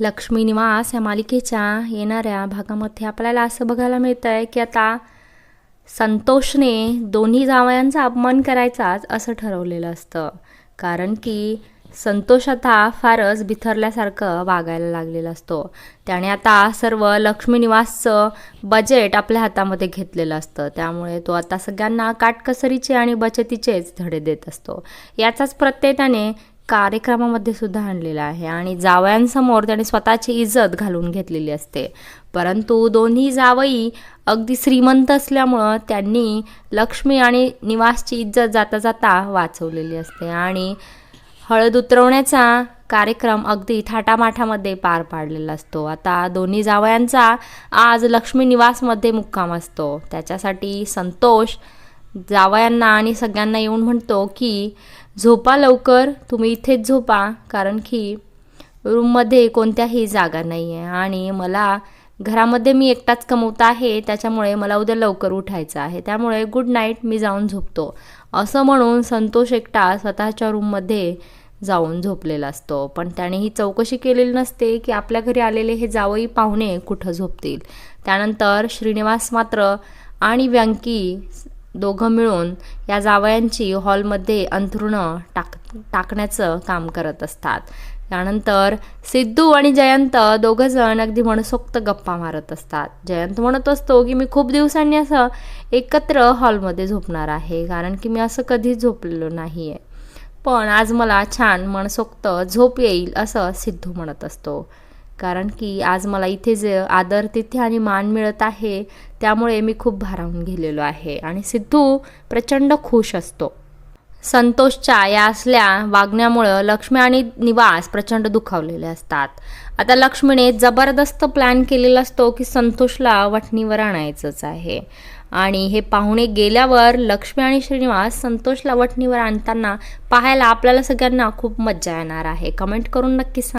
लक्ष्मी निवास या मालिकेच्या येणाऱ्या भागामध्ये आपल्याला असं बघायला मिळतं आहे की आता संतोषने दोन्ही जावयांचा अपमान करायचाच असं ठरवलेलं असतं. कारण की संतोष आता फारच बिथरल्यासारखं वागायला लागलेला असतो. त्याने आता सर्व लक्ष्मी निवासचं बजेट आपल्या हातामध्ये घेतलेलं असतं. त्यामुळे तो आता सगळ्यांना काटकसरीचे आणि बचतीचेच धडे देत असतो. याचाच प्रत्यय त्याने कार्यक्रमामध्ये सुद्धा आणलेला आहे. आणि जावयांसमोर त्याने स्वतःची इज्जत घालून घेतलेली असते. परंतु दोन्ही जावई अगदी श्रीमंत असल्यामुळं त्यांनी लक्ष्मी आणि निवासची इज्जत जाता जाता वाचवलेली असते. आणि हळद उतरवण्याचा कार्यक्रम अगदी थाटामाठामध्ये पार पाडलेला असतो. आता दोन्ही जावयांचा आज लक्ष्मी निवासमध्ये मुक्काम असतो. त्याच्यासाठी संतोष जावयांना आणि सगळ्यांना येऊन म्हणतो की झोपा लवकर तुम्ही इथेच झोपा कारण की रूममध्ये कोणत्याही जागा नाही आहे आणि मला घरामध्ये मी एकटाच कमवता आहे त्याच्यामुळे मला उद्या लवकर उठायचं आहे. त्यामुळे गुड नाईट मी जाऊन झोपतो. असं म्हणून संतोष एकटा स्वतःच्या रूममध्ये जाऊन झोपलेला असतो. पण त्याने ही चौकशी केलेली नसते की आपल्या घरी आलेले हे जावई पाहुणे कुठं झोपतील. त्यानंतर श्रीनिवास मात्र आणि व्यंकी दोघं मिळून या जावयांची हॉलमध्ये अंथरुणं टाक टाकण्याचं काम करत असतात. त्यानंतर सिद्धू आणि जयंत दोघं जण अगदी मनसोक्त गप्पा मारत असतात. जयंत म्हणत असतो की मी खूप दिवसांनी असं एकत्र हॉलमध्ये झोपणार आहे कारण की मी असं कधीच झोपलेलो नाही आहे पण आज मला छान मनसोक्त झोप येईल असं सिद्धू म्हणत असतो. कारण की आज मला इथे जे आदर तिथे आणि मान मिळत आहे त्यामुळे मी खूप भारावून गेलेलो आहे. आणि सिद्धू प्रचंड खुश असतो. संतोषच्या या असल्या वागण्यामुळं लक्ष्मी आणि निवास प्रचंड दुखावलेले असतात. आता लक्ष्मीने जबरदस्त प्लॅन केलेला असतो की संतोषला वठणीवर आणायचंच आहे. आणि हे पाहुणे गेल्यावर लक्ष्मी आणि श्रीनिवास संतोषला वठणीवर आणताना पाहायला आपल्याला सगळ्यांना खूप मज्जा येणार आहे. कमेंट करून नक्की सांग.